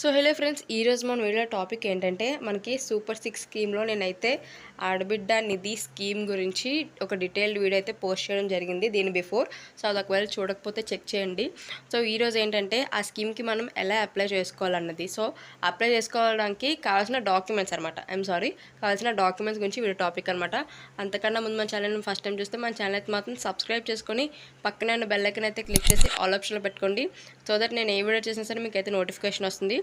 So hello friends ఈరోజు మన video topic ఏంటంటే మనకి సూపర్ సిక్స్ స్కీమ్లో నేనైతే ఆడబిడ్డ నిధి స్కీమ్ గురించి ఒక డీటెయిల్డ్ వీడియో అయితే పోస్ట్ చేయడం జరిగింది దీని బిఫోర్. సో అది ఒకవేళ చూడకపోతే చెక్ చేయండి. సో ఈరోజు ఏంటంటే ఆ స్కీమ్కి మనం ఎలా అప్లై చేసుకోవాలన్నది. సో అప్లై చేసుకోవడానికి కావాల్సిన డాక్యుమెంట్స్ అనమాట ఐఎమ్ సారీ కావాల్సిన డాక్యుమెంట్స్ గురించి వీడియో టాపిక్ అనమాట అంతకన్నా ముందు మన ఛానల్ని ఫస్ట్ టైం చూస్తే మన ఛానల్ అయితే మాత్రం సబ్స్క్రైబ్ చేసుకొని పక్కనే ఉన్న అయితే క్లిక్ చేసి ఆల్ ఆప్షన్లో పెట్టుకోండి. సో దట్ నేను ఏ వీడియో చేసినా సరే మీకు అయితే నోటిఫికేషన్ వస్తుంది.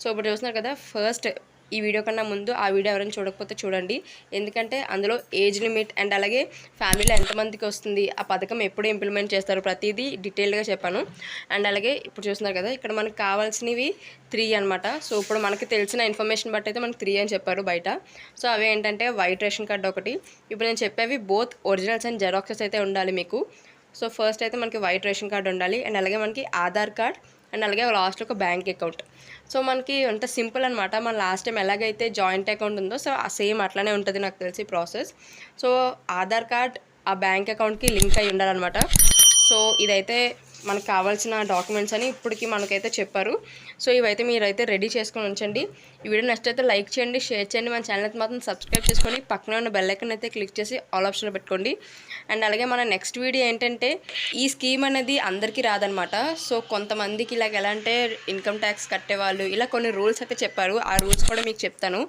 సో ఇప్పుడు చూస్తున్నారు కదా ఫస్ట్ ఈ వీడియో కన్నా ముందు ఆ వీడియో ఎవరైనా చూడకపోతే చూడండి. ఎందుకంటే అందులో ఏజ్ లిమిట్ అండ్ అలాగే ఫ్యామిలీలో ఎంతమందికి వస్తుంది ఆ పథకం ఎప్పుడు ఇంప్లిమెంట్ చేస్తారు ప్రతిదీ డీటెయిల్డ్గా చెప్పాను. అండ్ అలాగే ఇప్పుడు చూస్తున్నారు కదా ఇక్కడ మనకు కావాల్సినవి త్రీ అనమాట సో ఇప్పుడు మనకి తెలిసిన ఇన్ఫర్మేషన్ బట్టి అయితే మనకి త్రీ అని చెప్పారు బయట. సో అవి ఏంటంటే వైట్ రేషన్ కార్డు ఒకటి. ఇప్పుడు నేను చెప్పేవి బోత్ ఒరిజినల్స్ అండ్ జెరాక్సెస్ అయితే ఉండాలి మీకు. సో ఫస్ట్ అయితే మనకి వైట్ రేషన్ కార్డు ఉండాలి. అండ్ అలాగే మనకి ఆధార్ కార్డ్ అండ్ అలాగే లాస్ట్లో ఒక బ్యాంక్ అకౌంట్. సో మనకి అంత సింపుల్ అనమాట మన లాస్ట్ టైం ఎలాగైతే జాయింట్ అకౌంట్ ఉందో సో సేమ్ అట్లానే ఉంటుంది నాకు తెలిసి ప్రాసెస్. సో ఆధార్ కార్డ్ ఆ బ్యాంక్ అకౌంట్కి లింక్ అయి ఉండాలన్నమాట. సో ఇదైతే మనకు కావాల్సిన డాక్యుమెంట్స్ అని ఇప్పటికి మనకైతే చెప్పారు. సో ఇవైతే మీరైతే రెడీ చేసుకొని ఉంచండి. ఈ వీడియో నెక్స్ట్ అయితే లైక్ చేయండి షేర్ చేయండి. మన ఛానల్ అయితే మాత్రం సబ్స్క్రైబ్ చేసుకొని పక్కన ఉన్న బెల్ ఐకన్ అయితే క్లిక్ చేసి ఆల్ ఆప్షన్లో పెట్టుకోండి. అండ్ అలాగే మన నెక్స్ట్ వీడియో ఏంటంటే ఈ స్కీమ్ అనేది అందరికీ రాదనమాట సో కొంతమందికి ఇలాగ ఎలా అంటే ఇన్కమ్ ట్యాక్స్ కట్టేవాళ్ళు ఇలా కొన్ని రూల్స్ అయితే చెప్పారు. ఆ రూల్స్ కూడా మీకు చెప్తాను.